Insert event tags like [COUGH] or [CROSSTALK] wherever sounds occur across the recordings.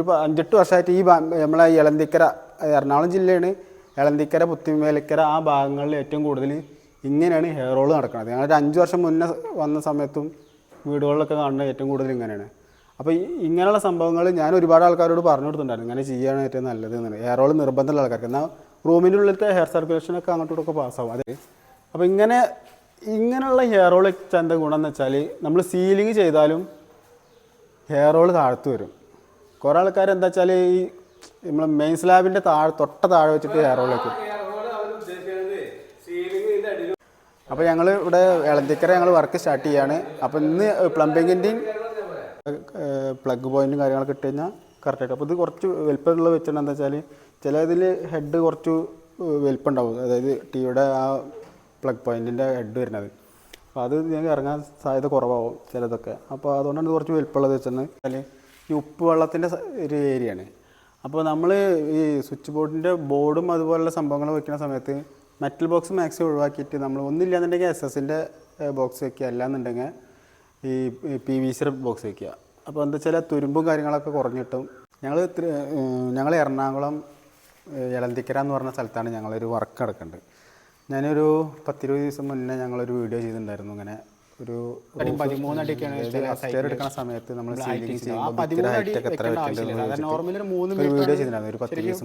ഇപ്പോൾ അഞ്ചെട്ട് വർഷമായിട്ട് ഈ നമ്മളെ ഇളന്തിക്കര എറണാകുളം ജില്ലയാണ്. ഇളന്തിക്കര പുത്തിമേലിക്കര ആ ഭാഗങ്ങളിൽ ഏറ്റവും കൂടുതൽ ഇങ്ങനെയാണ് ഹെയർ റോൾ നടക്കുന്നത്. ഞങ്ങളൊരു അഞ്ച് വർഷം മുന്നേ വന്ന സമയത്തും വീടുകളിലൊക്കെ കാണുന്നത് ഏറ്റവും കൂടുതൽ ഇങ്ങനെയാണ്. അപ്പോൾ ഇങ്ങനെയുള്ള സംഭവങ്ങൾ ഞാൻ ഒരുപാട് ആൾക്കാരോട് പറഞ്ഞു കൊടുത്തിട്ടുണ്ടായിരുന്നു. ഇങ്ങനെ ചെയ്യാണ് ഏറ്റവും നല്ലത് എന്നാണ് ഹെയർ റോൾ നിർബന്ധമുള്ള ആൾക്കാർക്ക്. എന്നാൽ റൂമിന്റെ ഉള്ളിലത്തെ ഹെയർ സർക്കുലേഷനൊക്കെ അങ്ങോട്ടോടൊക്കെ പാസ്സാവും അതെ അപ്പോൾ ഇങ്ങനെ ഇങ്ങനെയുള്ള ഹെയർ റോൾ എന്താ ഗുണം എന്ന് വെച്ചാൽ നമ്മൾ സീലിംഗ് ചെയ്താലും ഹെയർ റോൾ താഴ്ത്തു വരും. കുറേ ആൾക്കാർ എന്താ വെച്ചാൽ ഈ നമ്മൾ മെയിൻ സ്ലാബിന്റെ താഴെ തൊട്ട താഴെ വെച്ചിട്ട് ഹെയർ ഓയിൽ വയ്ക്കും അപ്പോൾ ഞങ്ങൾ ഇവിടെ എളന്തിക്കര ഞങ്ങൾ വർക്ക് സ്റ്റാർട്ട് ചെയ്യാണ്. അപ്പോൾ ഇന്ന് പ്ലംബിങ്ങിന്റെയും പ്ലഗ് പോയിന്റും കാര്യങ്ങളൊക്കെ ഇട്ട് കഴിഞ്ഞാൽ കറക്റ്റായിട്ട് അപ്പോൾ ഇത് കുറച്ച് വലിപ്പമുള്ള വെച്ചിട്ടുണ്ട് എന്താ വെച്ചാൽ ചില ഇതിൽ ഹെഡ് കുറച്ച് വലിപ്പം ഉണ്ടാവും അതായത് ടീയുടെ ആ പ്ലഗ് പോയിന്റിന്റെ ഹെഡ് വരുന്നത്. അപ്പോൾ അത് ഞങ്ങൾക്ക് ഇറങ്ങാൻ സാധ്യത കുറവാകും ചിലതൊക്കെ. അപ്പോൾ അതുകൊണ്ടാണ് ഇത് കുറച്ച് വലിപ്പമുള്ളത് വെച്ചെന്ന് ഈ ഉപ്പ് വെള്ളത്തിന്റെ ഒരു ഏരിയയാണ്. അപ്പോൾ നമ്മൾ ഈ സ്വിച്ച് ബോർഡിന്റെ ബോർഡും അതുപോലുള്ള സംഭവങ്ങൾ വയ്ക്കുന്ന സമയത്ത് മെറ്റൽ ബോക്സ് മാക്സിമം ഒഴിവാക്കിയിട്ട് നമ്മൾ ഒന്നില്ലാന്നുണ്ടെങ്കിൽ എസ് എസിന്റെ ബോക്സ് വയ്ക്കുക അല്ലാന്നുണ്ടെങ്കിൽ ഈ പി വി സി ബോക്സ് വയ്ക്കുക അപ്പോൾ എന്താ വെച്ചാൽ തുരുമ്പും കാര്യങ്ങളൊക്കെ കുറഞ്ഞിട്ടും ഞങ്ങൾ ഞങ്ങൾ എറണാകുളം എളന്തിക്കര എന്ന് പറഞ്ഞ സ്ഥലത്താണ് ഞങ്ങളൊരു വർക്ക് നടക്കുന്നുണ്ട് ഞാനൊരു പത്തിരുപത് ദിവസം മുന്നേ ഞങ്ങളൊരു വീഡിയോ ചെയ്തിട്ടുണ്ടായിരുന്നു ഇങ്ങനെ. ഒരു പതിമൂന്നടിയൊക്കെയാണ് എടുക്കുന്ന സമയത്ത് നമ്മൾ സീലിംഗ് ചെയ്യുമ്പോൾ ഒക്കെ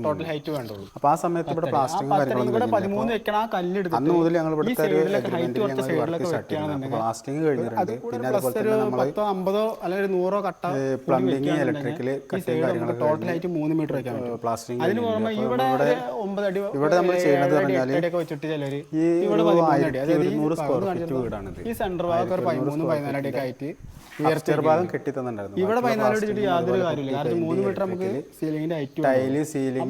ടോട്ടൽ ഹൈറ്റ് വേണ്ടുള്ളൂ. അപ്പോൾ ആ സമയത്ത് ഇവിടെ പ്ലാസ്റ്റിക് അന്ന് മുതൽ ഞങ്ങൾ ഇവിടുത്തെ പ്ലാസ്റ്റിക് കഴിഞ്ഞിട്ടുണ്ട്. പിന്നെ അതുപോലെ തന്നെ നമ്മൾ അമ്പതോ അല്ലെങ്കിൽ നൂറോ കട്ട പ്ലംബിംഗ് ഇലക്ട്രിക്കൽ കട്ടിങ് കാര്യങ്ങളൊക്കെ ടോട്ടൽ ഹൈറ്റ് മൂന്ന് മീറ്റർ അതിന് പുറമെ ഇവിടെ അടി ഇവിടെ നമ്മൾ ചെയ്യുന്നത് പറഞ്ഞാൽ ഈ ഭാഗം സ്ക്വയർ? ഫീറ്റ് വീടാണിത് ഈ സെന്റർ പതിമൂന്ന് ആയിട്ട് കെട്ടി തന്നിട്ടുണ്ടായിരുന്നു ഇവിടെ യാതൊരു കാര്യമില്ല. കാരണം മൂന്ന് മീറ്റർ നമുക്ക് സീലിംഗിന്റെ ഹൈറ്റ് ടൈൽ സീലിംഗ്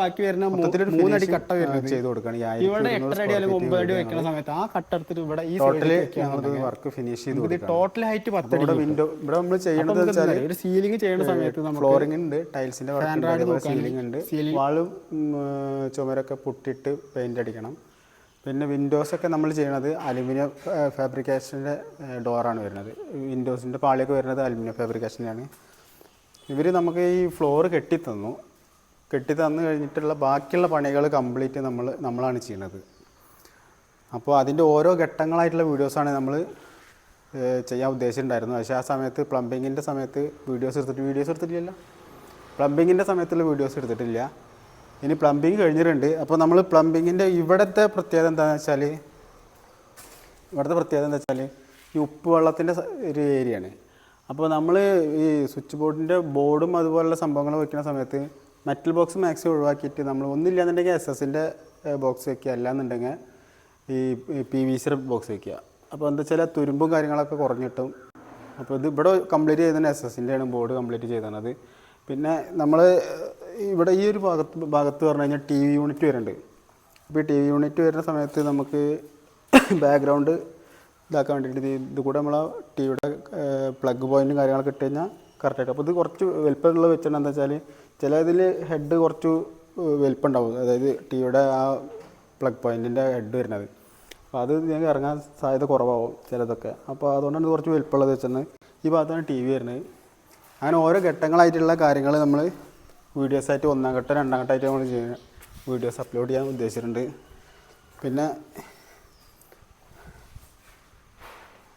ബാക്കി വരുന്ന മൂന്നടി കട്ട വരുന്നത് ചെയ്ത് കൊടുക്കുകയാണ് ഇവിടെ എട്ടര അടി അല്ലെങ്കിൽ ഒമ്പത് അടി വെക്കുന്ന സമയത്ത് ആ കട്ട എടുത്തിട്ട് ഇവിടെ ഈ ടോട്ടൽ വർക്ക് ഫിനിഷ് ചെയ്ത് ടോട്ടൽ ഹൈറ്റ് പത്തടി വിൻഡോ ഇവിടെ നമ്മൾ ചെയ്യേണ്ടത് ഒരു സീലിംഗ് ചെയ്യുന്ന സമയത്ത് ഫ്ലോറിംഗ് ഉണ്ട് ടൈൽസിന്റെ സീലിംഗ് ഉണ്ട് വാളും ചുമരൊക്കെ പൊട്ടിയിട്ട് പെയിന്റ് അടിക്കണം. പിന്നെ വിൻഡോസ് ഒക്കെ നമ്മൾ ചെയ്യണത് അലുമിനിയം ഫാബ്രിക്കേഷന്റെ ഡോറാണ് വരുന്നത്. വിൻഡോസിന്റെ പാളിയൊക്കെ വരുന്നത് അലുമിനിയം ഫാബ്രിക്കേഷന്റെയാണ് ഇവർ നമുക്ക് ഈ ഫ്ലോർ കെട്ടിത്തന്നു. കെട്ടിത്തന്നു കഴിഞ്ഞിട്ടുള്ള ബാക്കിയുള്ള പണികൾ കംപ്ലീറ്റ് നമ്മൾ നമ്മളാണ് ചെയ്യുന്നത് അപ്പോൾ അതിന്റെ ഓരോ ഘട്ടങ്ങളായിട്ടുള്ള വീഡിയോസാണ് നമ്മൾ ചെയ്യാൻ ഉദ്ദേശിച്ചിട്ടുണ്ടായിരുന്നു പക്ഷേ ആ സമയത്ത് പ്ലംബിങ്ങിന്റെ സമയത്ത് വീഡിയോസ് എടുത്തിട്ട് വീഡിയോസ് എടുത്തിട്ടില്ല പ്ലംബിങ്ങിന്റെ സമയത്തുള്ള വീഡിയോസ് എടുത്തിട്ടില്ല. ഇനി പ്ലംബിങ് കഴിഞ്ഞിട്ടുണ്ട്. അപ്പോൾ നമ്മൾ പ്ലംബിങ്ങിന്റെ ഇവിടുത്തെ പ്രത്യേകത എന്താണെന്ന് വെച്ചാൽ ഇവിടുത്തെ പ്രത്യേകത എന്താ വെച്ചാൽ ഈ ഉപ്പ് വെള്ളത്തിന്റെ ഒരു ഏരിയയാണ്. അപ്പോൾ നമ്മൾ ഈ സ്വിച്ച് ബോർഡിന്റെ ബോർഡും അതുപോലുള്ള സംഭവങ്ങൾ വയ്ക്കുന്ന സമയത്ത് മെറ്റൽ ബോക്സ് മാക്സിമം ഒഴിവാക്കിയിട്ട് നമ്മൾ ഒന്നില്ലാന്നുണ്ടെങ്കിൽ എസ് എസിന്റെ ബോക്സ് വയ്ക്കുക അല്ലാന്നുണ്ടെങ്കിൽ ഈ പി വി സി ബോക്സ് വയ്ക്കുക അപ്പോൾ എന്താ വെച്ചാൽ തുരുമ്പും കാര്യങ്ങളൊക്കെ കുറഞ്ഞിട്ടും അപ്പോൾ ഇത് ഇവിടെ കംപ്ലീറ്റ് ചെയ്തത് എസ് എസിന്റെയാണ് ബോർഡ് കംപ്ലീറ്റ് ചെയ്തത്. പിന്നെ നമ്മൾ ഇവിടെ ഈ ഒരു ഭാഗത്ത് ഭാഗത്ത് പറഞ്ഞു കഴിഞ്ഞാൽ ടി വി യൂണിറ്റ് വരുന്നുണ്ട്. അപ്പോൾ ഈ ടി വി യൂണിറ്റ് വരുന്ന സമയത്ത് നമുക്ക് [COUGHS] ബാക്ക്ഗ്രൗണ്ട് ഇതാക്കാൻ വേണ്ടിയിട്ട് ഇത് കൂടെ നമ്മൾ ടി വിയുടെ പ്ലഗ് പോയിന്റും കാര്യങ്ങളൊക്കെ ഇട്ട് കഴിഞ്ഞാൽ കറക്റ്റായിട്ട് അപ്പോൾ ഇത് കുറച്ച് വലിപ്പമുള്ള വെച്ചിട്ട് എന്താ വെച്ചാൽ ചില ഇതിൽ ഹെഡ് കുറച്ച് വലിപ്പമുണ്ടാവും. അതായത് ടി വിയുടെ ആ പ്ലഗ് പോയിന്റിന്റെ ഹെഡ് വരുന്നത്. അപ്പോൾ അത് ഞങ്ങൾക്ക് ഇറങ്ങാൻ സാധ്യത കുറവാകും ചിലതൊക്കെ. അപ്പോൾ അതുകൊണ്ടാണ് ഇത് കുറച്ച് വലിപ്പമുള്ളത് വെച്ചത് ഈ ഭാഗത്താണ് ടി വി വരുന്നത്. അങ്ങനെ ഓരോ ഘട്ടങ്ങളായിട്ടുള്ള കാര്യങ്ങൾ നമ്മൾ വീഡിയോസായിട്ട് ഒന്നാം ഘട്ടം രണ്ടാം ഘട്ടമായിട്ട് നമ്മൾ ചെയ്യുന്നത്. വീഡിയോസ് അപ്ലോഡ് ചെയ്യാൻ ഉദ്ദേശിച്ചിട്ടുണ്ട്. പിന്നെ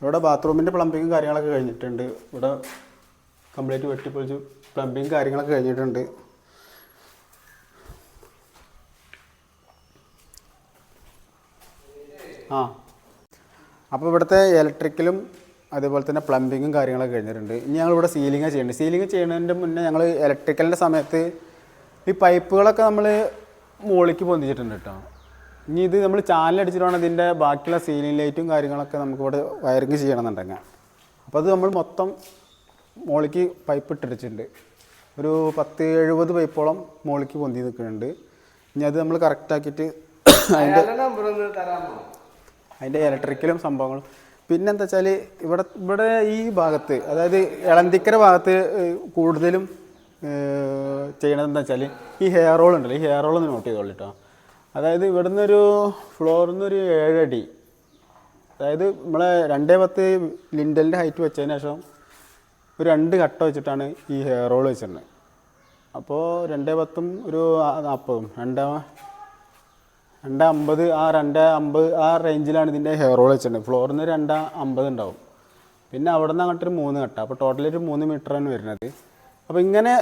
ഇവിടെ ബാത്റൂമിന്റെ പ്ലംബിങ്ങും കാര്യങ്ങളൊക്കെ കഴിഞ്ഞിട്ടുണ്ട്. ഇവിടെ കംപ്ലീറ്റ് വെട്ടിപ്പൊളിച്ച് പ്ലംബിങ് കാര്യങ്ങളൊക്കെ കഴിഞ്ഞിട്ടുണ്ട്. ആ. അപ്പോൾ ഇവിടുത്തെ ഇലക്ട്രിക്കലും അതുപോലെ തന്നെ പ്ലംബിങ്ങും കാര്യങ്ങളൊക്കെ കഴിഞ്ഞിട്ടുണ്ട്. ഇനി ഞങ്ങളിവിടെ സീലിംഗ് ചെയ്യുന്നുണ്ട് സീലിംഗ് ചെയ്യുന്നതിന്റെ മുന്നേ ഞങ്ങൾ ഇലക്ട്രിക്കലിന്റെ സമയത്ത് ഈ പൈപ്പുകളൊക്കെ നമ്മൾ മുകളിലേക്ക് പൊന്തിച്ചിട്ടുണ്ട് കേട്ടോ ഇനി ഇത് നമ്മൾ ചാനലടിച്ചിട്ടാണ് ഇതിന്റെ ബാക്കിയുള്ള സീലിംഗ് ലൈറ്റും കാര്യങ്ങളൊക്കെ നമുക്കിവിടെ വയറിങ് ചെയ്യണമെന്നുണ്ടെങ്കിൽ. അപ്പോൾ അത് നമ്മൾ മൊത്തം മുകളിലേക്ക് പൈപ്പ് ഇട്ടടിച്ചിട്ടുണ്ട് ഒരു പത്ത് എഴുപത് പൈപ്പോളം മുകളിലേക്ക് പൊന്തി നിൽക്കുന്നുണ്ട്. ഇനി അത് നമ്മൾ കറക്റ്റാക്കിയിട്ട് അതിന്റെ അതിന്റെ ഇലക്ട്രിക്കലും സംഭവങ്ങളും. പിന്നെ എന്താ വെച്ചാൽ ഇവിടെ ഇവിടെ ഈ ഭാഗത്ത് അതായത് ഇളന്തിക്കര ഭാഗത്ത് കൂടുതലും ചെയ്യണത് എന്താ വെച്ചാൽ ഈ ഹെയർ റോൾ ഉണ്ടല്ലോ ഈ ഹെയർ റോൾ ഒന്ന് നോട്ട് ചെയ്തോളൂ കേട്ടോ അതായത് ഇവിടുന്ന് ഒരു ഫ്ലോറിൽ നിന്ന് ഒരു ഏഴടി. അതായത് നമ്മളെ രണ്ടേ പത്ത് ലിൻഡലിന്റെ ഹൈറ്റ് വെച്ചതിന് ശേഷം ഒരു രണ്ട് കട്ട വെച്ചിട്ടാണ് ഈ ഹെയർ റോൾ വെച്ചിരുന്നത്. അപ്പോൾ രണ്ടേ പത്തും ഒരു നാൽപ്പതും രണ്ടാ രണ്ട് അമ്പത് ആ രണ്ട് അമ്പത് ആ റേഞ്ചിലാണ് ഇതിന്റെ ഹെയർ ഓൾ വെച്ചിട്ടുണ്ട് ഫ്ലോറിൽ നിന്ന് രണ്ട് അമ്പത് ഉണ്ടാവും. പിന്നെ അവിടെ നിന്ന് അങ്ങോട്ടൊരു മൂന്ന് കട്ട. അപ്പോൾ ടോട്ടലി ഒരു മൂന്ന് മീറ്ററാണ് വരുന്നത്. അപ്പോൾ ഇങ്ങനെ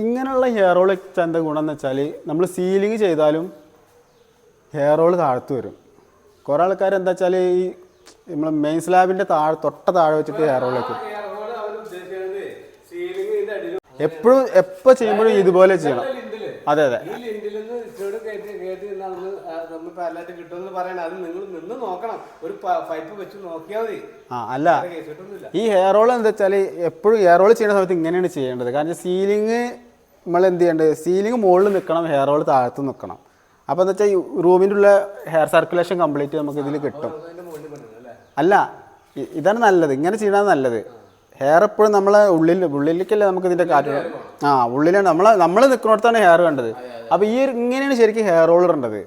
ഇങ്ങനെയുള്ള ഹെയർ ഓൾ വെച്ചാൽ എന്താ ഗുണം എന്ന് വെച്ചാൽ നമ്മൾ സീലിംഗ് ചെയ്താലും ഹെയർ ഓൾ താഴ്ത്തു വരും. കുറേ ആൾക്കാർ എന്താ വെച്ചാൽ ഈ നമ്മൾ മെയിൻ സ്ലാബിന്റെ താഴെ തൊട്ട താഴെ വെച്ചിട്ട് ഹെയർ ഓൾ വെക്കും. എപ്പോഴും എപ്പോൾ ചെയ്യുമ്പോഴും ഇതുപോലെ ചെയ്യണം. അതെ അതെ. ഈ ലിൻഡിൽ നിന്ന് ഇച്ചോട് കയറ്റി കയറ്റി നിന്നാണ് നമ്മൾ പാലായിട്ട് കിട്ടുമെന്ന് പറയണത് അത് നിങ്ങൾ നിന്ന് നോക്കണം. ഒരു പൈപ്പ് വെച്ച് നോക്കിയാൽ മതി. ആ അല്ല. ഈ ഹെയർ റോൾ എന്താ വെച്ചാൽ എപ്പോഴും ഹെയർ റോൾ ചെയ്യുന്ന സമയത്ത് ഇങ്ങനെയാണ് ചെയ്യേണ്ടത്. കാരണം സീലിംഗ് നമ്മൾ എന്ത് ചെയ്യേണ്ടത് സീലിംഗ് മുകളിൽ നിൽക്കണം ഹെയർ റോൾ താഴത്ത് നിൽക്കണം അപ്പോൾ എന്താ വെച്ചാൽ റൂമിന്റെ ഉള്ള ഹെയർ സർക്കുലേഷൻ കംപ്ലീറ്റ് നമുക്ക് ഇതിൽ കിട്ടും. അല്ലേ? അല്ല ഇതാണ് നല്ലത്. ഇങ്ങനെ ചെയ്യണതാണ് നല്ലത്. ഹെയർ എപ്പോഴും നമ്മളെ ഉള്ളിൽ ഉള്ളിലേക്കല്ലേ നമുക്ക് ഇതിന്റെ കാറ്റ് ആ ഉള്ളിലാണ് നമ്മളെ നമ്മൾ നിൽക്കുന്നിടത്താണ് ഹെയർ കണ്ടത്. അപ്പോൾ ഈ ഇങ്ങനെയാണ് ശരിക്കും ഹെയർ റോൾ ഇടേണ്ടത്.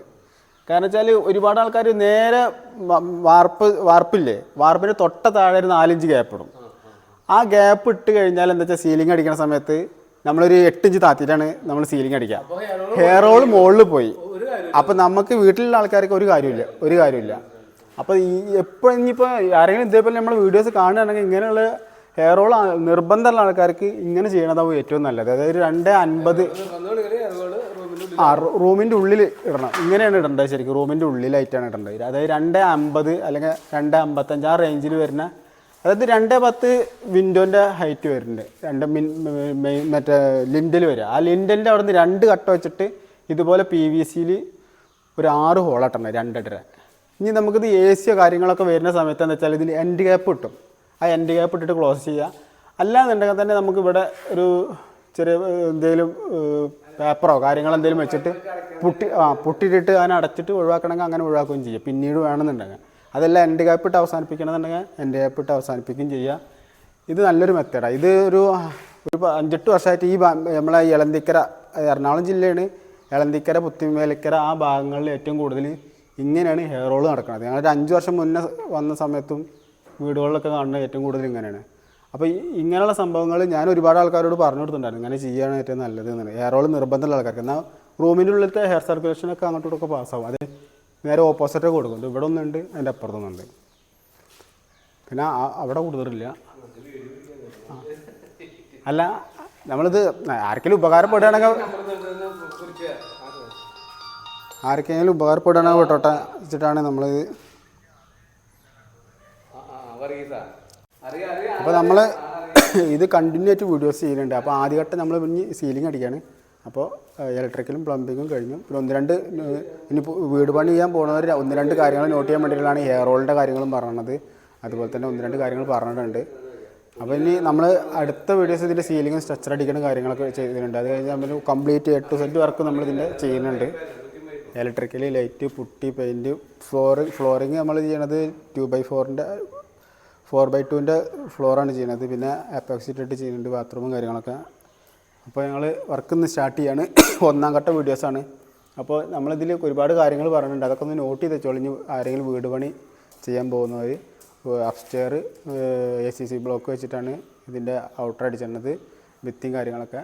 കാരണം വെച്ചാൽ ഒരുപാട് ആൾക്കാർ നേരെ വാർപ്പ് വാർപ്പില്ലേ? വാർപ്പിന്റെ തൊട്ട താഴെ ഒരു നാലിഞ്ച് ഗ്യാപ്പ് ഇടും. ആ ഗ്യാപ്പ് ഇട്ട് കഴിഞ്ഞാൽ എന്താ വെച്ചാൽ സീലിംഗ് അടിക്കുന്ന സമയത്ത് നമ്മളൊരു എട്ടിഞ്ച് താത്തിയിട്ടാണ് നമ്മൾ സീലിംഗ് അടിക്കുക. ഹെയർ റോൾ മുകളിൽ പോയി. അപ്പം നമുക്ക് വീട്ടിലുള്ള ആൾക്കാർക്ക് ഒരു കാര്യമില്ല ഒരു കാര്യമില്ല അപ്പോൾ ഈ എപ്പോഴും ഇനിയിപ്പോൾ ആരെങ്കിലും ഇതേപോലെ നമ്മൾ വീഡിയോസ് കാണുകയാണെങ്കിൽ ഇങ്ങനെയുള്ള ഹെയർ ഓൾ നിർബന്ധമുള്ള ആൾക്കാർക്ക് ഇങ്ങനെ ചെയ്യണതാവും ഏറ്റവും നല്ലത്. അതായത് രണ്ട് അൻപത് ആ റൂമിന്റെ ഉള്ളിൽ ഇടണം. ഇങ്ങനെയാണ് ഇടേണ്ടത് ശരിക്കും. റൂമിന്റെ ഉള്ളിലായിട്ടാണ് ഇടേണ്ടത്. അതായത് രണ്ട് അമ്പത് അല്ലെങ്കിൽ രണ്ട് അമ്പത്തഞ്ച് ആ റേഞ്ചിൽ വരുന്ന അതായത് രണ്ട് പത്ത് വിൻഡോന്റെ ഹൈറ്റ് വരുന്നുണ്ട്. രണ്ട് മിൻ മറ്റേ ലിൻഡിൽ വരിക. ആ ലിൻഡലിന്റെ അവിടെ നിന്ന് രണ്ട് കട്ട വെച്ചിട്ട് ഇതുപോലെ പി വി സിയിൽ ഒരു ആറ് ഹോളാട്ടണം രണ്ടര ഇനി നമുക്കിത് എ സിയോ കാര്യങ്ങളൊക്കെ വരുന്ന സമയത്ത് എന്താ വെച്ചാൽ ഇതിൽ എൻഡ് ഗ്യാപ്പ് കിട്ടും. ആ എൻഡ് ഗ്യാപ്പ് ഇട്ടിട്ട് ക്ലോസ് ചെയ്യുക. അല്ലാന്നുണ്ടെങ്കിൽ തന്നെ നമുക്ക് ഇവിടെ ഒരു ചെറിയ എന്തെങ്കിലും പേപ്പറോ കാര്യങ്ങളോ എന്തെങ്കിലും വെച്ചിട്ട് പൊട്ടി ആ പൊട്ടിയിട്ടിട്ട് അതിനെ അടച്ചിട്ട് ഒഴിവാക്കണമെങ്കിൽ അങ്ങനെ ഒഴിവാക്കുകയും ചെയ്യുക. പിന്നീട് വേണമെന്നുണ്ടെങ്കിൽ. അതെല്ലാം എൻഡ് ഗ്യാപ്പ് ഇട്ട് അവസാനിപ്പിക്കണമെന്നുണ്ടെങ്കിൽ എൻഡ് ഗ്യാപ്പ് ഇട്ട് അവസാനിപ്പിക്കുകയും ചെയ്യുക. ഇത് നല്ലൊരു മെത്തേഡാണ് ഇത് ഒരു ഒരു അഞ്ചെട്ട് വർഷമായിട്ട് ഈ നമ്മളെ ഇളന്തിക്കര എറണാകുളം ജില്ലയാണ് ഇളന്തിക്കര പുത്തിമേലക്കര ആ ഭാഗങ്ങളിൽ ഏറ്റവും കൂടുതൽ ഇങ്ങനെയാണ് ഹെയർ റോൾ നടക്കുന്നത്. ഞങ്ങളൊരു അഞ്ച് വർഷം മുന്നേ വന്ന സമയത്തും വീടുകളിലൊക്കെ കാണുന്നത് ഏറ്റവും കൂടുതൽ ഇങ്ങനെയാണ്. അപ്പോൾ ഇങ്ങനെയുള്ള സംഭവങ്ങൾ ഞാൻ ഒരുപാട് ആൾക്കാരോട് പറഞ്ഞു കൊടുത്തിട്ടുണ്ടായിരുന്നു. ഇങ്ങനെ ചെയ്യുകയാണ് ഏറ്റവും നല്ലത് എന്നാണ് ഹെയർ നിർബന്ധമുള്ള ആൾക്കാർക്ക്. എന്നാൽ റൂമിന്റെ ഉള്ളിലത്തെ ഹെയർ സർക്കുലേഷനൊക്കെ അങ്ങോട്ടോട്ടൊക്കെ പാസ്സാവും അത് നേരെ ഓപ്പോസിറ്റൊക്കെ കൊടുക്കും. ഇവിടെ ഒന്നുണ്ട് അതിന്റെ അപ്പുറത്തൊന്നുണ്ട് പിന്നെ അവിടെ കൂടുതലില്ല. അല്ല നമ്മളിത് ആർക്കെങ്കിലും ഉപകാരപ്പെടുകയാണെങ്കിൽ ആർക്കെങ്കിലും ഉപകാരപ്പെടുകയാണെങ്കിൽ വിട്ടോട്ടെ വെച്ചിട്ടാണ് നമ്മളിത് അപ്പോൾ നമ്മൾ ഇത് കണ്ടിന്യൂ ആയിട്ട് വീഡിയോസ് ചെയ്യുന്നുണ്ട് അപ്പോൾ ആദ്യഘട്ടം നമ്മൾ പിന്നെ സീലിംഗ് അടിക്കുകയാണ് അപ്പോൾ ഇലക്ട്രിക്കലും പ്ലംബിങ്ങും കഴിഞ്ഞു. പിന്നെ ഒന്ന് രണ്ട് ഇനി വീട് പണി ചെയ്യാൻ പോകുന്നവർ ഒന്ന് രണ്ട് കാര്യങ്ങൾ നോട്ട് ചെയ്യാൻ വേണ്ടിയിട്ടാണ് ഹെയർ ഓളിന്റെ കാര്യങ്ങളും പറഞ്ഞത്. അതുപോലെ തന്നെ ഒന്ന് രണ്ട് കാര്യങ്ങൾ പറഞ്ഞിട്ടുണ്ട്. അപ്പോൾ ഇനി നമ്മൾ അടുത്ത വീഡിയോസ് ഇതിന്റെ സീലിങ്ങും സ്ട്രക്ചർ അടിക്കുന്ന കാര്യങ്ങളൊക്കെ ചെയ്തിട്ടുണ്ട്. അത് കഴിഞ്ഞ് നമ്മൾ കംപ്ലീറ്റ് എട്ട് സെന്റ് വർക്ക് നമ്മൾ ഇതിന്റെ ചെയ്യുന്നുണ്ട്. Electrically light putty paint flooring flooring നമ്മൾ ചെയ്യണത് ടു ബൈ ഫോറിന്റെ ഫോർ ബൈ ടുവിന്റെ ഫ്ലോറാണ് ചെയ്യുന്നത്. പിന്നെ അപ്പോക്സിറ്റ് ഇട്ട് ചെയ്യുന്നുണ്ട് ബാത്റൂമും കാര്യങ്ങളൊക്കെ. അപ്പോൾ ഞങ്ങൾ വർക്ക് ഇന്ന് സ്റ്റാർട്ട് ചെയ്യാണ്. ഒന്നാം ഘട്ട വീഡിയോസാണ് അപ്പോൾ നമ്മളിതിൽ ഒരുപാട് കാര്യങ്ങൾ പറഞ്ഞിട്ടുണ്ട്. അതൊക്കെ ഒന്ന് നോട്ട് ചെയ്ത് വെച്ചോളൂ. ഇനി ആരെങ്കിലും വീട് പണി ചെയ്യാൻ പോകുന്നവർ upstair A C C block വെച്ചിട്ടാണ് ഇതിന്റെ ഔട്ടർ അടിച്ചിരുന്നത് ഭിത്തിയും കാര്യങ്ങളൊക്കെ.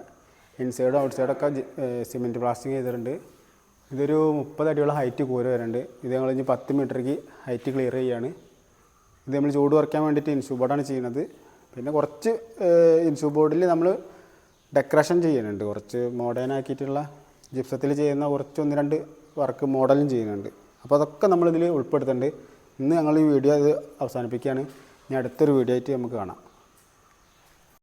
ഇൻസൈഡും ഔട്ട്സൈഡൊക്കെ സിമെന്റ് പ്ലാസ്റ്റിക് ചെയ്തിട്ടുണ്ട്. ഇതൊരു മുപ്പത് അടിയോളം ഹൈറ്റ് കൂര വരുന്നുണ്ട് ഇത് ഞങ്ങൾ ഇനി പത്ത് മീറ്റർക്ക് ഹൈറ്റ് ക്ലിയർ ചെയ്യാണ്. ഇത് നമ്മൾ ചൂട് കുറയ്ക്കാൻ വേണ്ടിയിട്ട് ഇൻസു ബോർഡാണ് ചെയ്യുന്നത്. പിന്നെ കുറച്ച് ഇൻസു ബോർഡിൽ നമ്മൾ ഡെക്കറേഷൻ ചെയ്യുന്നുണ്ട്. കുറച്ച് മോഡേൺ ആക്കിയിട്ടുള്ള ജിപ്സത്തിൽ ചെയ്യുന്ന കുറച്ച് ഒന്ന് രണ്ട് വർക്ക് മോഡലും ചെയ്യുന്നുണ്ട്. അപ്പോൾ അതൊക്കെ നമ്മളിതിൽ ഉൾപ്പെടുത്തുന്നുണ്ട്. ഇന്ന് ഞങ്ങൾ ഈ വീഡിയോ ഇത് അവസാനിപ്പിക്കുകയാണ്. ഇനി അടുത്തൊരു വീഡിയോ ആയിട്ട് നമുക്ക് കാണാം.